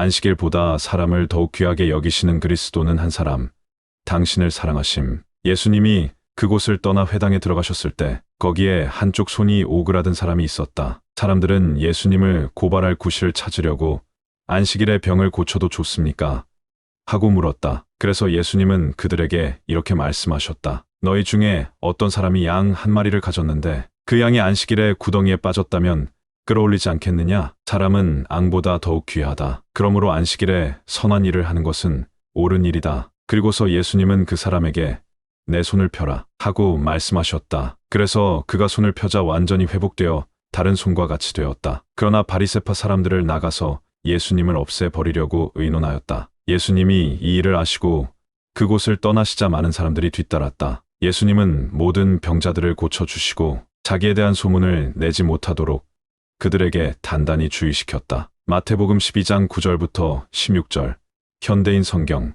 안식일보다 사람을 더욱 귀하게 여기시는 그리스도는 한 사람, 당신을 사랑하심. 예수님이 그곳을 떠나 회당에 들어가셨을 때 거기에 한쪽 손이 오그라든 사람이 있었다. 사람들은 예수님을 고발할 구실을 찾으려고 안식일에 병을 고쳐도 좋습니까? 하고 물었다. 그래서 예수님은 그들에게 이렇게 말씀하셨다. 너희 중에 어떤 사람이 양 한 마리를 가졌는데 그 양이 안식일에 구덩이에 빠졌다면 끌어올리지 않겠느냐? 사람은 앙보다 더욱 귀하다. 그러므로 안식일에 선한 일을 하는 것은 옳은 일이다. 그리고서 예수님은 그 사람에게 내 손을 펴라 하고 말씀하셨다. 그래서 그가 손을 펴자 완전히 회복되어 다른 손과 같이 되었다. 그러나 바리세파 사람들을 나가서 예수님을 없애버리려고 의논하였다. 예수님이 이 일을 아시고 그곳을 떠나시자 많은 사람들이 뒤따랐다. 예수님은 모든 병자들을 고쳐주시고 자기에 대한 소문을 내지 못하도록 그들에게 단단히 주의시켰다. 마태복음 12장 9절부터 16절 현대인 성경